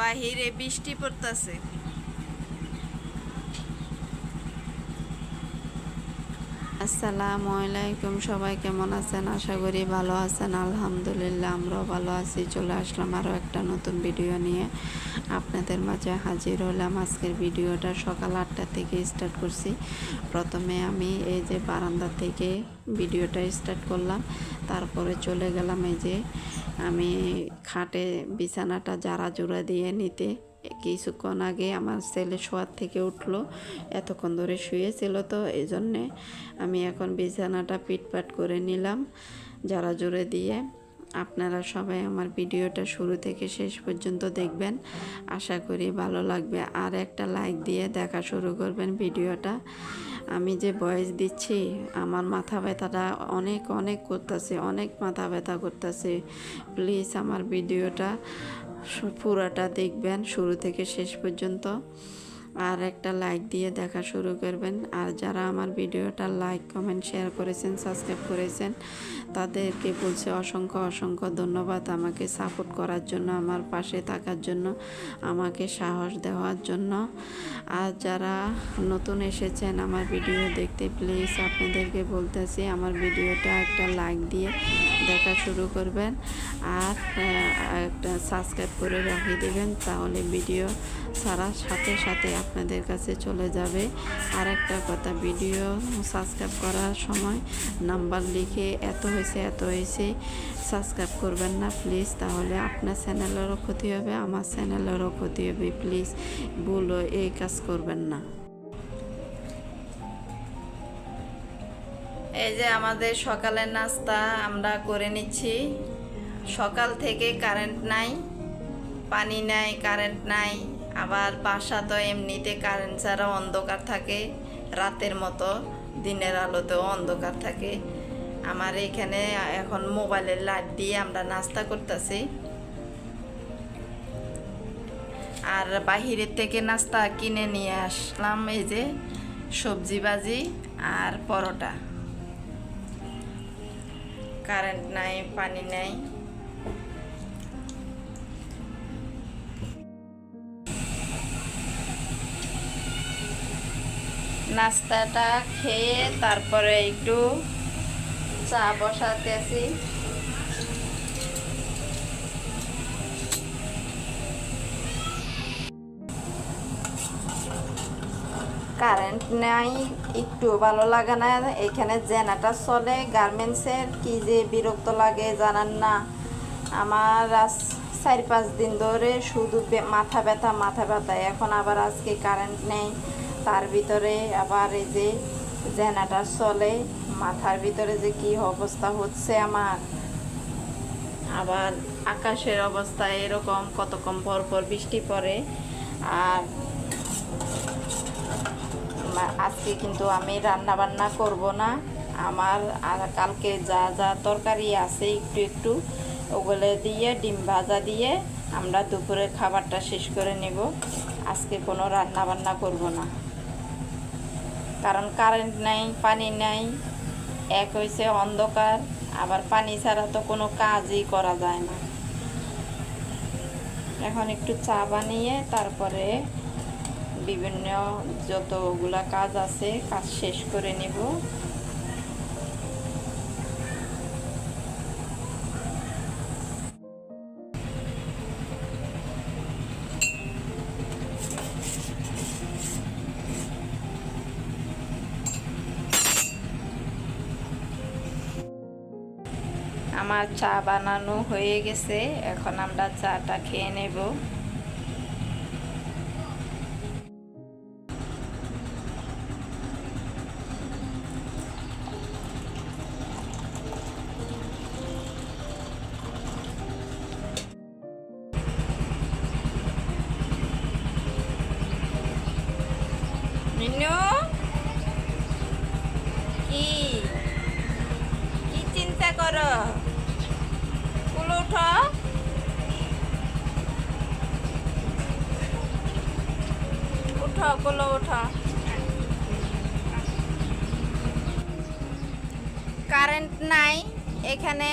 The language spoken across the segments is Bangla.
বাহিরে বৃষ্টি পড়তেছে। আসসালামু আলাইকুম, সবাই কেমন আছেন? আশা করি ভালো আছেন, আলহামদুলিল্লাহ, আমরাও ভালো আছি। চলে আসলাম আরও একটা নতুন ভিডিও নিয়ে। আপনাদের মাঝে হাজির হলাম আজকের ভিডিওটা সকাল আটটা থেকে স্টার্ট করছি। প্রথমে আমি এই যে বারান্দা থেকে ভিডিওটা স্টার্ট করলাম, তারপরে চলে গেলাম এই যে আমি খাটে বিছানাটা জারা জোড়া দিয়ে নিতে কিছুক্ষণ আগে আমার ছেলে শোয়ার থেকে উঠল, এতক্ষণ ধরে শুয়েছিল তো এই জন্যে আমি এখন বিছানাটা পিটপাট করে নিলাম জারা জুড়ে দিয়ে। আপনারা সবাই আমার ভিডিওটা শুরু থেকে শেষ পর্যন্ত দেখবেন। আশা করি ভালো লাগবে। আর একটা লাইক দিয়ে দেখা শুরু করবেন ভিডিওটা। আমি যে বয়স দিচ্ছি, আমার মাথা ব্যথাটা অনেক অনেক করতেছে, অনেক মাথা ব্যথা করতেছে। প্লিজ আমার ভিডিওটা পুরাটা দেখবেন শুরু থেকে শেষ পর্যন্ত। আর একটা লাইক দিয়ে দেখা শুরু করবেন। আর যারা আমার ভিডিওটা লাইক কমেন্ট শেয়ার করেছেন সাবস্ক্রাইব করেছেন তাদেরকে বলছে, অসংখ্য অসংখ্য ধন্যবাদ আমাকে সাপোর্ট করার জন্য, আমার পাশে থাকার জন্য, আমাকে সাহস দেওয়ার জন্য। আর যারা নতুন এসেছেন আমার ভিডিও দেখতে প্লিজ আপনাদেরকে বলতেছি, আমার ভিডিওটা একটা লাইক দিয়ে দেখা শুরু করবেন। আর একটা সাবস্ক্রাইব করে রাখিয়ে দেবেন, তাহলে ভিডিও ছাড়ার সাথে সাথে আপনাদের কাছে চলে যাবে। আর একটা কথা, ভিডিও সাবস্ক্রাইব করার সময় নাম্বার লিখে এত হয়েছে, এত হয়েছে সাবস্ক্রাইব করবেন না প্লিজ তাহলে আপনার চ্যানেলেরও ক্ষতি হবে, আমার চ্যানেলেরও ক্ষতি হবে প্লিজ ভুল এই কাজ করবেন না। এই যে আমাদের সকালের নাস্তা আমরা করে নিচ্ছি। সকাল থেকে কারেন্ট নাই, পানি নাই কারেন্ট নাই, আবার বাসা তো এমনিতে কারেন্ট ছাড়া অন্ধকার থাকে, রাতের মতো, দিনের আলোতেও অন্ধকার থাকে। আমার এখানে এখন মোবাইলের লাইট দিয়ে আমরা নাস্তা করতেছি। আর বাহিরের থেকে নাস্তা কিনে নিয়ে আসলাম, এই যে সবজি ভাজি আর পরোটা। কারেন্ট নাই, পানি নাই। নাস্তাটা খেয়ে তারপরে একটু চা বসাতেছি কারেন্ট নাই একটু ভালো লাগে না। এখানে জেনাটা চলে, গার্মেন্টসের কি যে বিরক্ত লাগে জানান না। আমার আজ চার পাঁচ দিন ধরে শুধু মাথা ব্যথা মাথা ব্যথা। এখন আবার আজকে কারেন্ট নেই। তার ভিতরে আবার এই যে জেনাটা চলে, মাথার ভিতরে যে কি অবস্থা হচ্ছে আমার। আবার আকাশের অবস্থা এরকম কতক্ষণ পর বৃষ্টি পড়ে। আর আজকে কিন্তু আমি রান্না বান্না করব না। আমার আর কালকে যা যা তরকারি আছে একটু একটু, ওগুলো দিয়ে, ডিম ভাজা দিয়ে আমরা দুপুরের খাবারটা শেষ করে নেব। আজকে কোনো রান্না বান্না করব না। কারণ কারেন্ট নাই, পানি নাই, এক হয়েছে অন্ধকার, আবার পানি ছাড়া তো কোনো কাজই করা যায় না। এখন একটু চা বানিয়ে তারপরে বিভিন্ন যতগুলা কাজ আছে, কাজ শেষ করে নিব। আমার চা বানানো হয়ে গেছে এখন আমরা চাটা খেয়ে নেব। মিনু? উঠ কুলো ওঠা। কারেন্ট নাই, এখানে।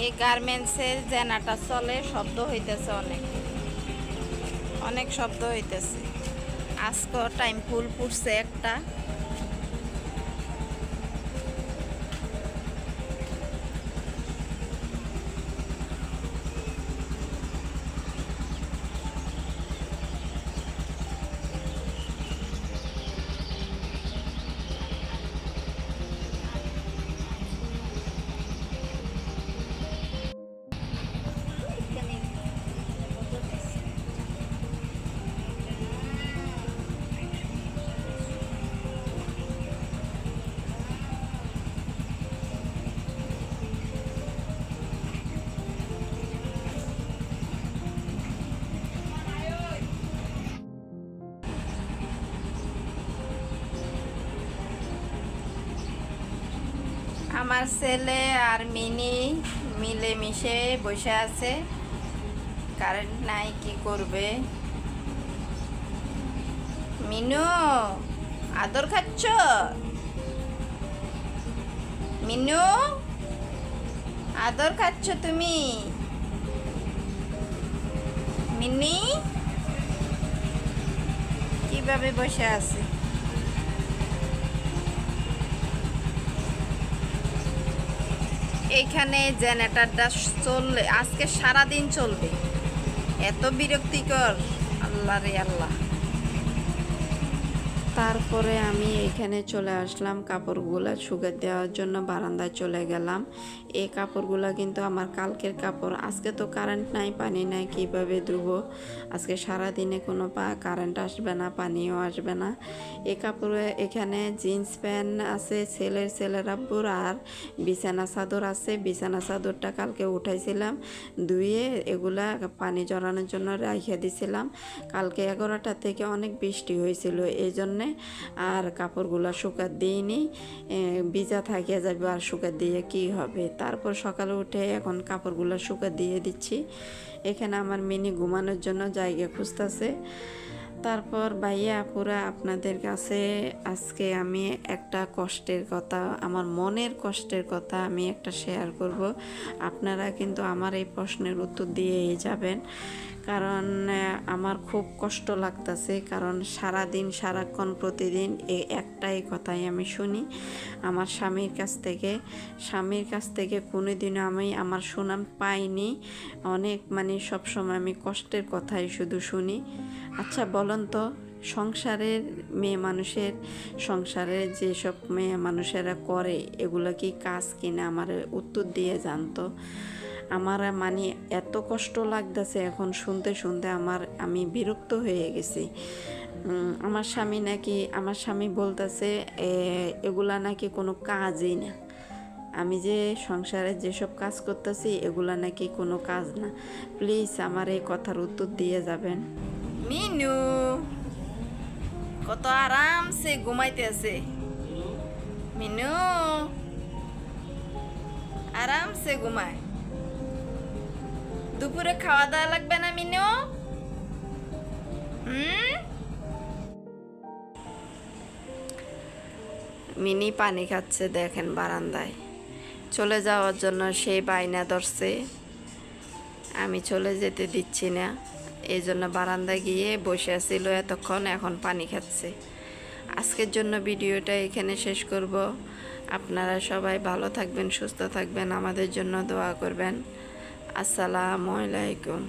এই গার্মেন্টসের জেনাটা চলে, শব্দ হইতেছে অনেক। অনেক শব্দ হইতেছে। আজকে টাইম ফুল ফুটছে একটা। আমার ছেলে আর মিনি মিলে মিশে বসে আছে। কারেন্ট নাই, কি করবে? মিনু, আদর খাচ্ছ? মিনু, আদর খাচ্ছ তুমি? মিনি, কীভাবে বসে আছে? এইখানে জেনারেটারটা চললে আজকে সারা দিন চলবে। এত বিরক্তিকর আল্লাহ রে আল্লাহ। তারপরে আমি এখানে চলে আসলাম কাপড়গুলো শুকে দেওয়ার জন্য, বারান্দায় চলে গেলাম। এই কাপড়গুলো কিন্তু আমার কালকের কাপড়। আজকে তো কারেন্ট নাই, পানি নাই, কীভাবে ধুবো? আজকে সারা দিনে কোনো পা কারেন্ট আসবে না, পানিও আসবে না। এই কাপড়ে এখানে জিন্স প্যান্ট আছে, ছেলের ছেলের আব্বুর আর বিছানা চাদর আছে। বিছানা চাদরটা কালকে উঠাইছিলাম, ধুয়ে এগুলা পানি জড়ানোর জন্য রাখিয়ে দিছিলাম। কালকে এগারোটা থেকে অনেক বৃষ্টি হয়েছিল, এই জন্যে আর কাপড়গুলো শুকা দিইনি। ভিজা থাকিয়ে যাবে আর শুকা দিয়ে কি হবে? তারপর সকালে উঠে এখন কাপড়গুলো শুকা দিয়ে দিচ্ছি। এখানে আমার মিনি ঘুমানোর জন্য জায়গা খুঁজতেছে। তারপর, ভাইয়া, আপুরা, আপনাদের কাছে আজকে আমি একটা কষ্টের কথা, আমার মনের কষ্টের কথা আমি একটা শেয়ার করব। আপনারা কিন্তু আমার এই প্রশ্নের উত্তর দিয়েই যাবেন। কারণ আমার খুব কষ্ট লাগতেছে। কারণ সারা দিন সারাক্ষণ প্রতিদিন এই একটাই কথাই আমি শুনি। আমার স্বামীর কাছ থেকে, স্বামীর কাছ থেকে কোনোদিনও আমি আমার সুনাম পাইনি। অনেক মানে সবসময় আমি কষ্টের কথাই শুধু শুনি। আচ্ছা বলুন তো, সংসারের মেয়ে মানুষের সংসারের যেসব মেয়ে মানুষেরা করে, এগুলো কি কাজ কিনা? আমার উত্তর দিয়ে জানতো আমার মানে এত কষ্ট লাগতেছে এখন শুনতে শুনতে আমার, আমি বিরক্ত হয়ে গেছি। আমার স্বামী নাকি, আমার স্বামী বলতেছে এগুলা নাকি কোনো কাজই না। আমি যে সংসারে যেসব কাজ করতেছি, এগুলা নাকি কোনো কাজ না। প্লিজ আমার এই কথার উত্তর দিয়ে যাবেন। মিনু কত আরামসে ঘুমাইতেছে মিনু! আরামসে ঘুমায়। দুপুরে খাওয়া দাওয়া লাগবে না, মিনু? হুম? মিনি পানি খাচ্ছে, দেখেন বারান্দায়। চলে যাওয়ার জন্য সেই বায়না ধরছে। আমি চলে যেতে দিচ্ছি না। এই জন্য বারান্দায় গিয়ে বসে আছিল এতক্ষণ এখন পানি খাচ্ছে। আজকের জন্য ভিডিওটা এখানে শেষ করব। আপনারা সবাই ভালো থাকবেন, সুস্থ থাকবেন, আমাদের জন্য দোয়া করবেন। আসসালামু আলাইকুম।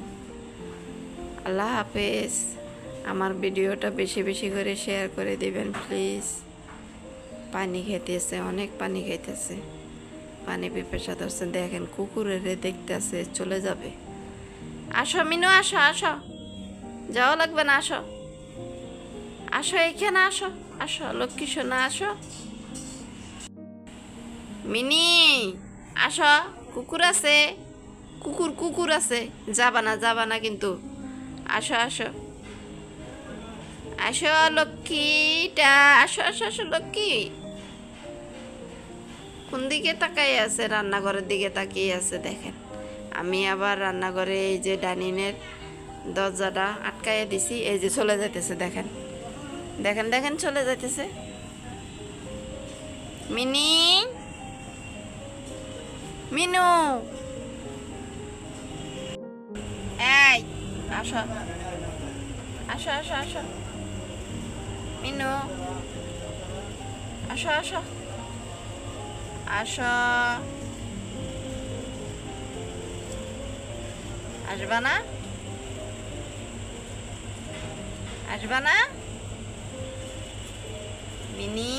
আল্লাহ হাফেজ। আমার ভিডিওটা বেশি বেশি করে শেয়ার করে দিবেন, প্লিজ। পানি খেতেছে অনেক পানি খাইতেছে। পানি পিপাসা ধরছে দেখেন কুকুরের দেখতেছে, চলে যাবে। আসো, মিনু, আসো আসো। যাওয়া লাগবে না, আসো। আসো, এখানে আসো আসো, লক্ষ্মী সোনা, আসো। মিনি, আসো, কুকুর আছে। কুকুর কুকুর আছে। যাবা না যাবা না কিন্তু। আসো আসো। আসো, লক্ষ্মীটা, আসো আসো আসো, লক্ষ্মী। কোন দিকে তাকাই আছে? রান্নাঘরের দিকে তাকিয়ে আছে, দেখেন। আমি আবার রান্নাঘরে এই যে ডাইনিংয়ের দরজাটা আটকাইয়ে দিছি, এই যে চলে যাইতেছে, দেখেন। দেখেন দেখেন, চলে যাইতেছে। মিনি? মিনু? এই, আসো। আসো আসো আসো। মিনু? আসো আসো। আসো। আসবা না আসবা না মিনি